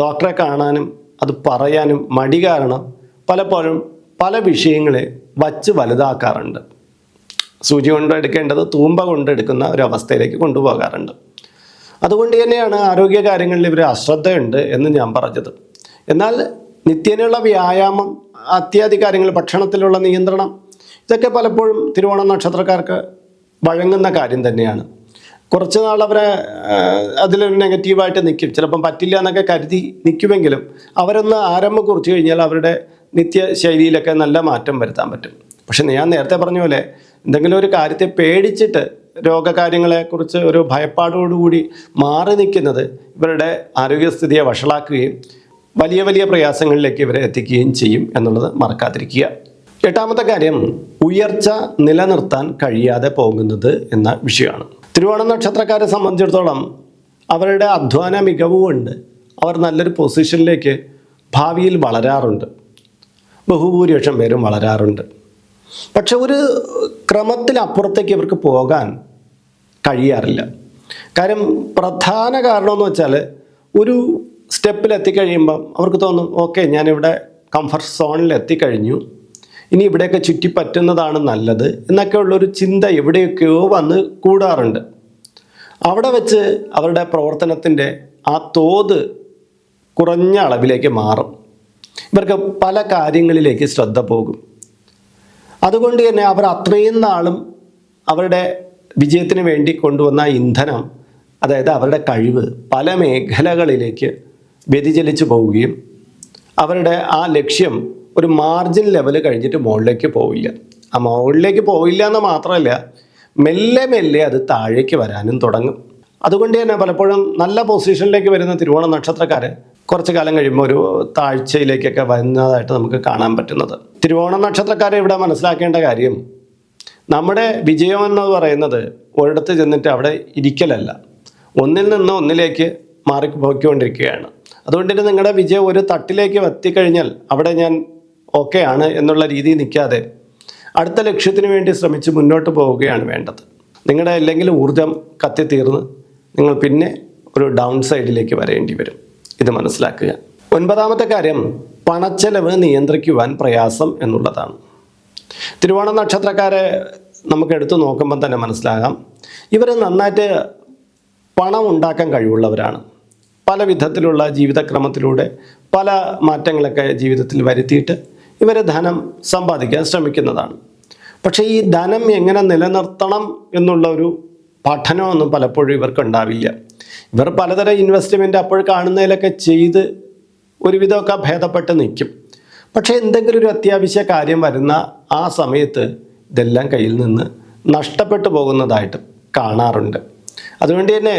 ഡോക്ടറെ കാണാനും അത് പറയാനും മടി കാരണം പലപ്പോഴും പല വിഷയങ്ങളെ വച്ച് വലുതാക്കാറുണ്ട്. സൂചി കൊണ്ട് എടുക്കേണ്ടത് തൂമ്പ കൊണ്ട് എടുക്കുന്ന ഒരു അവസ്ഥയിലേക്ക് കൊണ്ടുപോകാറുണ്ട്. അതുകൊണ്ട് തന്നെയാണ് ആരോഗ്യ കാര്യങ്ങളിൽ ഇവർ അശ്രദ്ധയുണ്ട് എന്ന് ഞാൻ പറഞ്ഞത്. എന്നാൽ നിത്യേനയുള്ള വ്യായാമം അത്യാദി കാര്യങ്ങൾ ഭക്ഷണത്തിലുള്ള നിയന്ത്രണം ഇതൊക്കെ പലപ്പോഴും തിരുവോണം നക്ഷത്രക്കാർക്ക് വഴങ്ങുന്ന കാര്യം തന്നെയാണ്. കുറച്ച് നാൾ അവരെ അതിലൊരു നെഗറ്റീവായിട്ട് നിൽക്കും. ചിലപ്പം പറ്റില്ല എന്നൊക്കെ കരുതി നിൽക്കുമെങ്കിലും അവരൊന്ന് ആരംഭം കുറിച്ച് കഴിഞ്ഞാൽ അവരുടെ നിത്യശൈലിയിലൊക്കെ നല്ല മാറ്റം വരുത്താൻ പറ്റും. പക്ഷെ ഞാൻ നേരത്തെ പറഞ്ഞ പോലെ എന്തെങ്കിലും ഒരു കാര്യത്തെ പേടിച്ചിട്ട് രോഗകാര്യങ്ങളെക്കുറിച്ച് ഒരു ഭയപ്പാടോടുകൂടി മാറി നിൽക്കുന്നത് ഇവരുടെ ആരോഗ്യസ്ഥിതിയെ വഷളാക്കുകയും വലിയ വലിയ പ്രയാസങ്ങളിലേക്ക് ഇവരെ എത്തിക്കുകയും ചെയ്യും എന്നുള്ളത് മറക്കാതിരിക്കുക. എട്ടാമത്തെ കാര്യം ഉയർച്ച നിലനിർത്താൻ കഴിയാതെ പോകുന്നത് എന്ന വിഷയമാണ്. തിരുവോണ നക്ഷത്രക്കാരെ സംബന്ധിച്ചിടത്തോളം അവരുടെ അധ്വാന മികവ് കൊണ്ട് അവർ നല്ലൊരു പൊസിഷനിലേക്ക് ഭാവിയിൽ വളരാറുണ്ട്. ബഹുഭൂരിപക്ഷം പേരും വളരാറുണ്ട്. പക്ഷെ ഒരു ക്രമത്തിലപ്പുറത്തേക്ക് ഇവർക്ക് പോകാൻ കഴിയാറില്ല. കാര്യം പ്രധാന കാരണമെന്ന് വെച്ചാൽ ഒരു സ്റ്റെപ്പിൽ എത്തിക്കഴിയുമ്പം അവർക്ക് തോന്നും ഓക്കെ ഞാനിവിടെ കംഫർട്ട് സോണിൽ എത്തിക്കഴിഞ്ഞു ഇനി ഇവിടെയൊക്കെ ചുറ്റിപ്പറ്റുന്നതാണ് നല്ലത് എന്നൊക്കെ ഉള്ളൊരു ചിന്ത എവിടെയൊക്കെയോ വന്ന് കൂടാറുണ്ട്. അവിടെ വെച്ച് അവരുടെ പ്രവർത്തനത്തിന്റെ ആ തോത് കുറഞ്ഞ അളവിലേക്ക് മാറും. ഇവർക്ക് പല കാര്യങ്ങളിലേക്ക് ശ്രദ്ധ പോകും. അതുകൊണ്ട് തന്നെ അവർ അത്രയും നാളും അവരുടെ വിജയത്തിന് വേണ്ടി കൊണ്ടുവന്ന ഇന്ധനം അതായത് അവരുടെ കഴിവ് പല മേഖലകളിലേക്ക് വ്യതിചലിച്ചു പോവുകയും അവരുടെ ആ ലക്ഷ്യം ഒരു മാർജിൻ ലെവൽ കഴിഞ്ഞിട്ട് മുകളിലേക്ക് പോവില്ല. ആ മുകളിലേക്ക് പോവില്ല എന്ന് മാത്രമല്ല മെല്ലെ മെല്ലെ അത് താഴേക്ക് വരാനും തുടങ്ങും. അതുകൊണ്ട് തന്നെ പലപ്പോഴും നല്ല പൊസിഷനിലേക്ക് വരുന്ന തിരുവോണ നക്ഷത്രക്കാർ കുറച്ച് കാലം കഴിയുമ്പോൾ ഒരു താഴ്ചയിലേക്കൊക്കെ വരുന്നതായിട്ട് നമുക്ക് കാണാൻ പറ്റുന്നത്. തിരുവോണ നക്ഷത്രക്കാരെ ഇവിടെ മനസ്സിലാക്കേണ്ട കാര്യം നമ്മുടെ വിജയം എന്ന് പറയുന്നത് ഒരിടത്ത് ചെന്നിട്ട് അവിടെ ഇരിക്കലല്ല. ഒന്നിൽ നിന്ന് ഒന്നിലേക്ക് മാറി പോയിക്കൊണ്ടിരിക്കുകയാണ് അതുകൊണ്ട് തന്നെ നിങ്ങളുടെ വിജയം ഒരു തട്ടിലേക്ക് എത്തിക്കഴിഞ്ഞാൽ അവിടെ ഞാൻ ഓക്കെ ആണ് എന്നുള്ള രീതിയിൽ നിൽക്കാതെ അടുത്ത ലക്ഷ്യത്തിന് വേണ്ടി ശ്രമിച്ച് മുന്നോട്ട് പോവുകയാണ് വേണ്ടത്. നിങ്ങളുടെ അല്ലെങ്കിൽ ഊർജം കത്തിത്തീർന്ന് നിങ്ങൾ പിന്നെ ഒരു ഡൗൺ സൈഡിലേക്ക് വരേണ്ടി വരും. ഇത് മനസ്സിലാക്കുക. ഒൻപതാമത്തെ കാര്യം പണച്ചെലവ് നിയന്ത്രിക്കുവാൻ പ്രയാസം എന്നുള്ളതാണ്. തിരുവോണ നക്ഷത്രക്കാരെ നമുക്ക് എടുത്തു നോക്കുമ്പോൾ തന്നെ മനസ്സിലാകാം. ഇവർ നന്നായിട്ട് പണം ഉണ്ടാക്കാൻ കഴിവുള്ളവരാണ്. പല വിധത്തിലുള്ള ജീവിതക്രമത്തിലൂടെ പല മാറ്റങ്ങളൊക്കെ ജീവിതത്തിൽ വരുത്തിയിട്ട് ഇവർ ധനം സമ്പാദിക്കാൻ ശ്രമിക്കുന്നതാണ്. പക്ഷേ ഈ ധനം എങ്ങനെ നിലനിർത്തണം എന്നുള്ള ഒരു പഠനമൊന്നും പലപ്പോഴും ഇവർക്ക് ഉണ്ടാവില്ല. ഇവർ പലതരം ഇൻവെസ്റ്റ്മെന്റ് അപ്പോൾ കാണുന്നതിലൊക്കെ ചെയ്ത് ഒരുവിധമൊക്കെ ഭേദപ്പെട്ട് നിൽക്കും. പക്ഷേ എന്തെങ്കിലും ഒരു അത്യാവശ്യ കാര്യം വരുന്ന ആ സമയത്ത് ഇതെല്ലാം കയ്യിൽ നിന്ന് നഷ്ടപ്പെട്ടു പോകുന്നതായിട്ട് കാണാറുണ്ട്. അതുകൊണ്ട് തന്നെ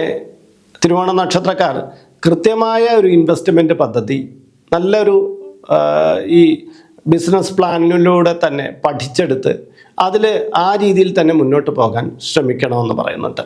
തിരുവോണ നക്ഷത്രക്കാർ കൃത്യമായ ഒരു ഇൻവെസ്റ്റ്മെന്റ് പദ്ധതി നല്ലൊരു ഈ ബിസിനസ് പ്ലാനിലൂടെ തന്നെ പഠിച്ചെടുത്ത് അതിൽ ആ രീതിയിൽ തന്നെ മുന്നോട്ട് പോകാൻ ശ്രമിക്കണമെന്ന് പറയുന്നുണ്ട്.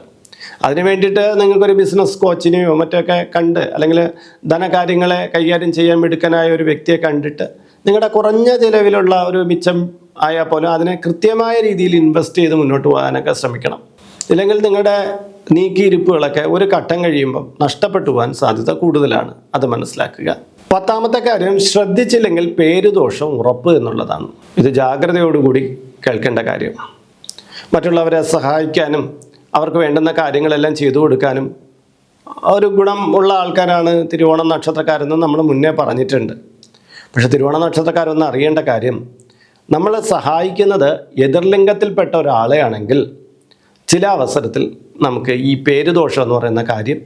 അതിന് വേണ്ടിയിട്ട് നിങ്ങൾക്കൊരു ബിസിനസ് കോച്ചിനെയോ മറ്റൊക്കെ കണ്ട് അല്ലെങ്കിൽ ധനകാര്യങ്ങളെ കൈകാര്യം ചെയ്യാൻ മിടുക്കനായ ഒരു വ്യക്തിയെ കണ്ടിട്ട് നിങ്ങളുടെ കുറഞ്ഞ ചിലവിലുള്ള ഒരു മിച്ചം ആയാൽ പോലും അതിനെ കൃത്യമായ രീതിയിൽ ഇൻവെസ്റ്റ് ചെയ്ത് മുന്നോട്ട് പോകാനൊക്കെ ശ്രമിക്കണം. ഇല്ലെങ്കിൽ നിങ്ങളുടെ നീക്കിയിരിപ്പുകളൊക്കെ ഒരു ഘട്ടം കഴിയുമ്പോൾ നഷ്ടപ്പെട്ടു പോകാൻ സാധ്യത കൂടുതലാണ്. അത് മനസ്സിലാക്കുക. പത്താമത്തെ കാര്യം ശ്രദ്ധിച്ചില്ലെങ്കിൽ പേരുദോഷം ഉറപ്പ് എന്നുള്ളതാണ്. ഇത് ജാഗ്രതയോടുകൂടി കേൾക്കേണ്ട കാര്യം. മറ്റുള്ളവരെ സഹായിക്കാനും അവർക്ക് വേണ്ടുന്ന കാര്യങ്ങളെല്ലാം ചെയ്തു കൊടുക്കാനും ഒരു ഗുണം ഉള്ള ആൾക്കാരാണ് തിരുവോണം നക്ഷത്രക്കാരെന്ന് നമ്മൾ മുന്നേ പറഞ്ഞിട്ടുണ്ട്. പക്ഷെ തിരുവോണ നക്ഷത്രക്കാരൊന്ന് അറിയേണ്ട കാര്യം നമ്മൾ സഹായിക്കുന്നത് എതിർലിംഗത്തിൽപ്പെട്ട ഒരാളെയാണെങ്കിൽ ചില അവസരത്തിൽ നമുക്ക് ഈ പേരുദോഷം എന്ന് പറയുന്ന കാര്യം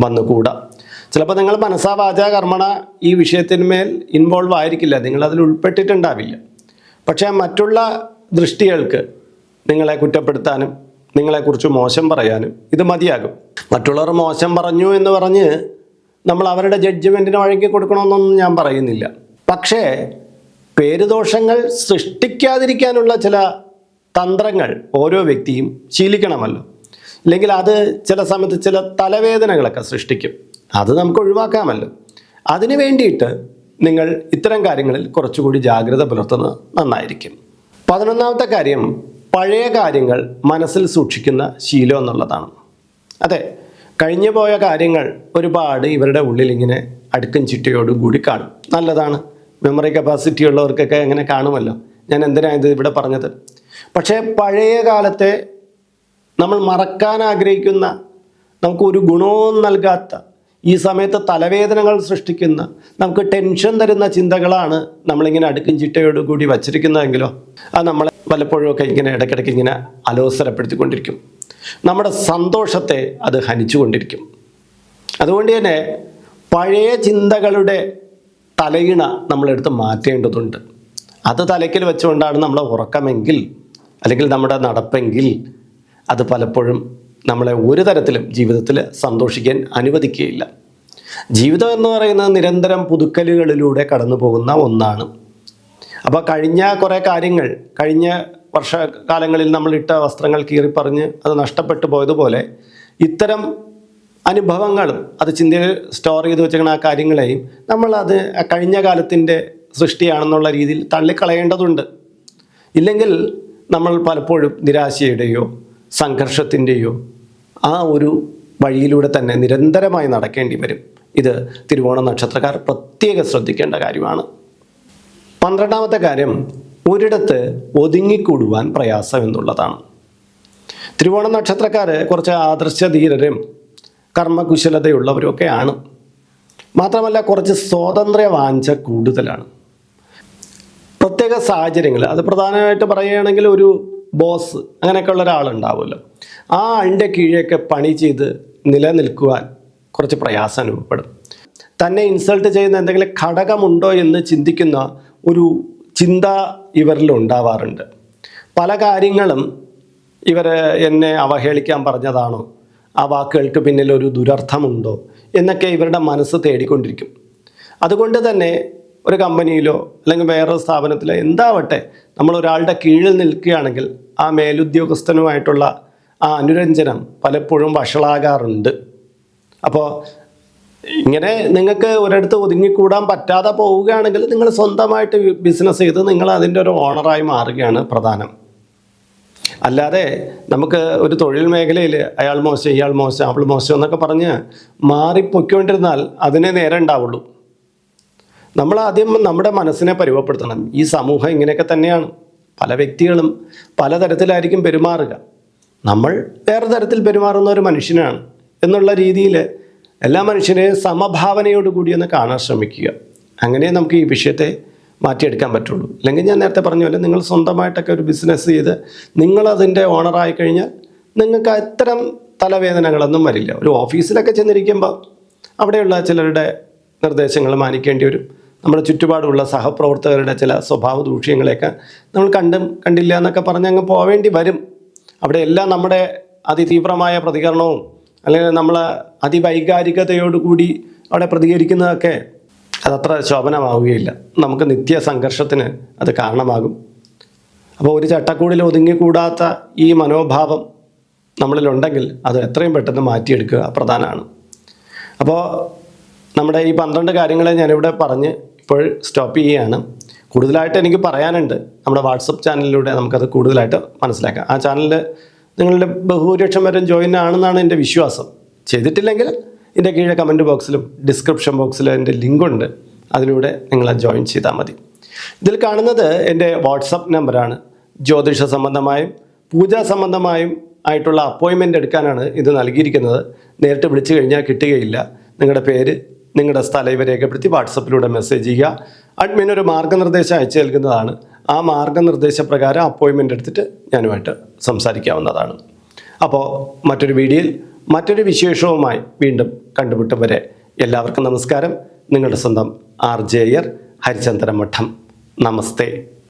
വന്നുകൂടാ. ചിലപ്പോൾ നിങ്ങൾ മനസ്സാ വാച കർമ്മണ ഈ വിഷയത്തിന്മേൽ ഇൻവോൾവ് ആയിരിക്കില്ല. നിങ്ങൾ അതിൽ ഉൾപ്പെട്ടിട്ടുണ്ടാവില്ല. പക്ഷേ മറ്റുള്ള ദൃഷ്ടികൾക്ക് നിങ്ങളെ കുറ്റപ്പെടുത്താനും നിങ്ങളെക്കുറിച്ച് മോശം പറയാനും ഇത് മതിയാകും. മറ്റുള്ളവർ മോശം പറഞ്ഞു എന്ന് പറഞ്ഞ് നമ്മൾ അവരുടെ ജഡ്ജ്മെന്റിന് വഴങ്ങി കൊടുക്കണമെന്നൊന്നും ഞാൻ പറയുന്നില്ല. പക്ഷേ പേരുദോഷങ്ങൾ സൃഷ്ടിക്കാതിരിക്കാനുള്ള ചില തന്ത്രങ്ങൾ ഓരോ വ്യക്തിയും ശീലിക്കണമല്ലോ. അല്ലെങ്കിൽ അത് ചില സമയത്ത് ചില തലവേദനകളൊക്കെ സൃഷ്ടിക്കും. അത് നമുക്ക് ഒഴിവാക്കാമല്ലോ. അതിനു വേണ്ടിയിട്ട് നിങ്ങൾ ഇത്തരം കാര്യങ്ങളിൽ കുറച്ചുകൂടി ജാഗ്രത പുലർത്തുന്നത് നന്നായിരിക്കും. പതിനൊന്നാമത്തെ കാര്യം പഴയ കാര്യങ്ങൾ മനസ്സിൽ സൂക്ഷിക്കുന്ന ശീലം എന്നുള്ളതാണ്. അതെ കഴിഞ്ഞു പോയ കാര്യങ്ങൾ ഒരുപാട് ഇവരുടെ ഉള്ളിൽ ഇങ്ങനെ അടുക്കും ചിട്ടയോടും കൂടി കാണും. നല്ലതാണ്. മെമ്മറി കപ്പാസിറ്റി ഉള്ളവർക്കൊക്കെ അങ്ങനെ കാണുമല്ലോ. ഞാൻ എന്തിനാണ് ഇത് ഇവിടെ പറഞ്ഞത്? പക്ഷേ പഴയ കാലത്തെ നമ്മൾ മറക്കാൻ ആഗ്രഹിക്കുന്ന നമുക്കൊരു ഗുണവും നൽകാത്ത ഈ സമയത്ത് തലവേദനകൾ സൃഷ്ടിക്കുന്ന നമുക്ക് ടെൻഷൻ തരുന്ന ചിന്തകളാണ് നമ്മളിങ്ങനെ അടുക്കും ചിട്ടയോട് കൂടി വച്ചിരിക്കുന്നതെങ്കിലോ അത് നമ്മളെ പലപ്പോഴും ഒക്കെ ഇങ്ങനെ ഇടയ്ക്കിടയ്ക്ക് ഇങ്ങനെ അലോസരപ്പെടുത്തിക്കൊണ്ടിരിക്കും. നമ്മുടെ സന്തോഷത്തെ അത് ഹനിച്ചുകൊണ്ടിരിക്കും. അതുകൊണ്ട് തന്നെ പഴയ ചിന്തകളുടെ തലയിണ നമ്മളെടുത്ത് മാറ്റേണ്ടതുണ്ട്. അത് തലയ്ക്കൽ വെച്ചുകൊണ്ടാണ് നമ്മളെ ഉറക്കമെങ്കിൽ അല്ലെങ്കിൽ നമ്മുടെ നടപ്പെങ്കിൽ അത് പലപ്പോഴും നമ്മളെ ഒരു തരത്തിലും ജീവിതത്തിൽ സന്തോഷിക്കാൻ അനുവദിക്കുകയില്ല. ജീവിതം എന്ന് പറയുന്നത് നിരന്തരം പുതുക്കലുകളിലൂടെ കടന്നു പോകുന്ന ഒന്നാണ്. അപ്പോൾ കഴിഞ്ഞ കുറേ കാര്യങ്ങൾ കഴിഞ്ഞ വർഷകാലങ്ങളിൽ നമ്മൾ ഇട്ട വസ്ത്രങ്ങൾ കീറിപ്പറിഞ്ഞ് അത് നഷ്ടപ്പെട്ടു പോയതുപോലെ ഇത്തരം അനുഭവങ്ങളും അത് ചിന്തയിൽ സ്റ്റോർ ചെയ്ത് വെച്ചിരിക്കുന്ന ആ കാര്യങ്ങളെയും നമ്മളത് കഴിഞ്ഞ കാലത്തിന്റെ സൃഷ്ടിയാണെന്നുള്ള രീതിയിൽ തള്ളിക്കളയേണ്ടതുണ്ട്. ഇല്ലെങ്കിൽ നമ്മൾ പലപ്പോഴും നിരാശയുടെയോ സംഘർഷത്തിന്റെയോ ആ ഒരു വഴിയിലൂടെ തന്നെ നിരന്തരമായി നടക്കേണ്ടി വരും. ഇത് തിരുവോണ നക്ഷത്രക്കാർ പ്രത്യേകം ശ്രദ്ധിക്കേണ്ട കാര്യമാണ്. പന്ത്രണ്ടാമത്തെ കാര്യം ഒരിടത്ത് ഒതുങ്ങിക്കൂടുവാൻ പ്രയാസം എന്നുള്ളതാണ് തിരുവോണ നക്ഷത്രക്കാർ കുറച്ച് ആദർശധീരരും കർമ്മകുശലതയുള്ളവരൊക്കെയാണ്. മാത്രമല്ല കുറച്ച് സ്വാതന്ത്ര്യ വാഞ്ച കൂടുതലാണ്. പ്രത്യേക സാഹചര്യങ്ങൾ. അത് പ്രധാനമായിട്ട് പറയുകയാണെങ്കിൽ ഒരു ബോസ് അങ്ങനെയൊക്കെ ഉള്ള ഒരാളുണ്ടാവുമല്ലോ. ആ ആളിന്റെ കീഴൊക്കെ പണി ചെയ്ത് നിലനിൽക്കുവാൻ കുറച്ച് പ്രയാസം അനുഭവപ്പെടും. തന്നെ ഇൻസൾട്ട് ചെയ്യുന്ന എന്തെങ്കിലും ഘടകമുണ്ടോ എന്ന് ചിന്തിക്കുന്ന ഒരു ചിന്ത ഇവരിൽ ഉണ്ടാവാറുണ്ട്. പല കാര്യങ്ങളും ഇവർ എന്നെ അവഹേളിക്കാൻ പറഞ്ഞതാണോ? ആ വാക്കുകൾക്ക് പിന്നിൽ ഒരു ദുരർത്ഥമുണ്ടോ? എന്നൊക്കെ ഇവരുടെ മനസ്സ് തേടിക്കൊണ്ടിരിക്കും. അതുകൊണ്ട് തന്നെ ഒരു കമ്പനിയിലോ അല്ലെങ്കിൽ വേറൊരു സ്ഥാപനത്തിലോ എന്താവട്ടെ നമ്മൾ ഒരാളുടെ കീഴിൽ നിൽക്കുകയാണെങ്കിൽ ആ മേലുദ്യോഗസ്ഥനുമായിട്ടുള്ള ആ അനുരഞ്ജനം പലപ്പോഴും വഷളാകാറുണ്ട്. അപ്പോൾ ഇങ്ങനെ നിങ്ങൾക്ക് ഒരിടത്ത് ഒതുങ്ങിക്കൂടാൻ പറ്റാതെ പോവുകയാണെങ്കിൽ നിങ്ങൾ സ്വന്തമായിട്ട് ബിസിനസ് ചെയ്ത് നിങ്ങൾ അതിന്റെ ഒരു ഓണറായി മാറുകയാണ് പ്രധാനം. അല്ലാതെ നമുക്ക് ഒരു തൊഴിൽ മേഖലയിൽ അയാൾ മോശം ഇയാൾ മോശം അവൾ മോശം എന്നൊക്കെ പറഞ്ഞ് മാറിപ്പൊയ്ക്കൊണ്ടിരുന്നാൽ അതിനെ നേരെ ഉണ്ടാവുള്ളൂ. നമ്മൾ ആദ്യം നമ്മുടെ മനസ്സിനെ പരുവപ്പെടുത്തണം ഈ സമൂഹം ഇങ്ങനെയൊക്കെ തന്നെയാണ്. പല വ്യക്തികളും പലതരത്തിലായിരിക്കും പെരുമാറുക. നമ്മൾ വേറെ തരത്തിൽ പെരുമാറുന്ന ഒരു മനുഷ്യനാണ് എന്നുള്ള രീതിയിൽ എല്ലാ മനുഷ്യരെയും സമഭാവനയോടുകൂടി ഒന്ന് കാണാൻ ശ്രമിക്കുക. അങ്ങനെ നമുക്ക് ഈ വിഷയത്തെ മാറ്റിയെടുക്കാൻ പറ്റുള്ളൂ. അല്ലെങ്കിൽ ഞാൻ നേരത്തെ പറഞ്ഞ പോലെ നിങ്ങൾ സ്വന്തമായിട്ടൊക്കെ ഒരു ബിസിനസ് ചെയ്ത് നിങ്ങളതിന്റെ ഓണറായി കഴിഞ്ഞാൽ നിങ്ങൾക്ക് അത്തരം തലവേദനകളൊന്നും വരില്ല. ഒരു ഓഫീസിലൊക്കെ ചെന്നിരിക്കുമ്പോൾ അവിടെയുള്ള ചിലരുടെ നിർദ്ദേശങ്ങൾ മാനിക്കേണ്ടി വരും. നമ്മുടെ ചുറ്റുപാടുള്ള സഹപ്രവർത്തകരുടെ ചില സ്വഭാവ ദൂഷ്യങ്ങളെയൊക്കെ നമ്മൾ കണ്ടും കണ്ടില്ല എന്നൊക്കെ പറഞ്ഞ് അങ്ങ് പോവേണ്ടി വരും. അവിടെ എല്ലാം നമ്മുടെ അതിതീവ്രമായ പ്രതികരണവും അല്ലെങ്കിൽ നമ്മൾ അതിവൈകാരികതയോടുകൂടി അവിടെ പ്രതികരിക്കുന്നതൊക്കെ അതത്ര ശോഭനമാവുകയില്ല. നമുക്ക് നിത്യ സംഘർഷത്തിന് അത് കാരണമാകും. അപ്പോൾ ഒരു ചട്ടക്കൂടിൽ ഒതുങ്ങിക്കൂടാത്ത ഈ മനോഭാവം നമ്മളിലുണ്ടെങ്കിൽ അത് എത്രയും പെട്ടെന്ന് മാറ്റിയെടുക്കുക പ്രധാനമാണ്. അപ്പോൾ നമ്മുടെ ഈ പന്ത്രണ്ട് കാര്യങ്ങളെ ഞാനിവിടെ പറഞ്ഞ് ഇപ്പോൾ സ്റ്റോപ്പ് ചെയ്യുകയാണ്. കൂടുതലായിട്ട് എനിക്ക് പറയാനുണ്ട്. നമ്മുടെ വാട്സപ്പ് ചാനലിലൂടെ നമുക്കത് കൂടുതലായിട്ട് മനസ്സിലാക്കാം. ആ ചാനലിൽ നിങ്ങളുടെ ബഹുഭൂരിപക്ഷം വരെ ജോയിൻ ആണെന്നാണ് എന്റെ വിശ്വാസം. ചെയ്തിട്ടില്ലെങ്കിൽ എന്റെ കീഴെ കമന്റ് ബോക്സിലും ഡിസ്ക്രിപ്ഷൻ ബോക്സിലും എന്റെ ലിങ്കുണ്ട്. അതിലൂടെ നിങ്ങൾ ജോയിൻ ചെയ്താൽ മതി. ഇതിൽ കാണുന്നത് എന്റെ വാട്സപ്പ് നമ്പറാണ്. ജ്യോതിഷ സംബന്ധമായും പൂജാ സംബന്ധമായും ആയിട്ടുള്ള അപ്പോയിൻമെന്റ് എടുക്കാനാണ് ഇത് നൽകിയിരിക്കുന്നത്. നേരിട്ട് വിളിച്ചു കഴിഞ്ഞാൽ കിട്ടുകയില്ല. നിങ്ങളുടെ പേര് നിങ്ങളുടെ സ്ഥലം ഇവ രേഖപ്പെടുത്തി വാട്സപ്പിലൂടെ മെസ്സേജ് ചെയ്യുക. അഡ്മിൻ ഒരു മാർഗനിർദ്ദേശം അയച്ചു നൽകുന്നതാണ്. ആ മാർഗനിർദ്ദേശപ്രകാരം അപ്പോയിൻമെന്റ് എടുത്തിട്ട് ഞാനുമായിട്ട് സംസാരിക്കാവുന്നതാണ്. അപ്പോൾ മറ്റൊരു വീഡിയോയിൽ മറ്റൊരു വിശേഷവുമായി വീണ്ടും കണ്ടുമുട്ടും വരെ എല്ലാവർക്കും നമസ്കാരം. നിങ്ങളുടെ സ്വന്തം ആർ ജെ അയ്യർ ഹരിചന്ദ്രമഠം. നമസ്തേ.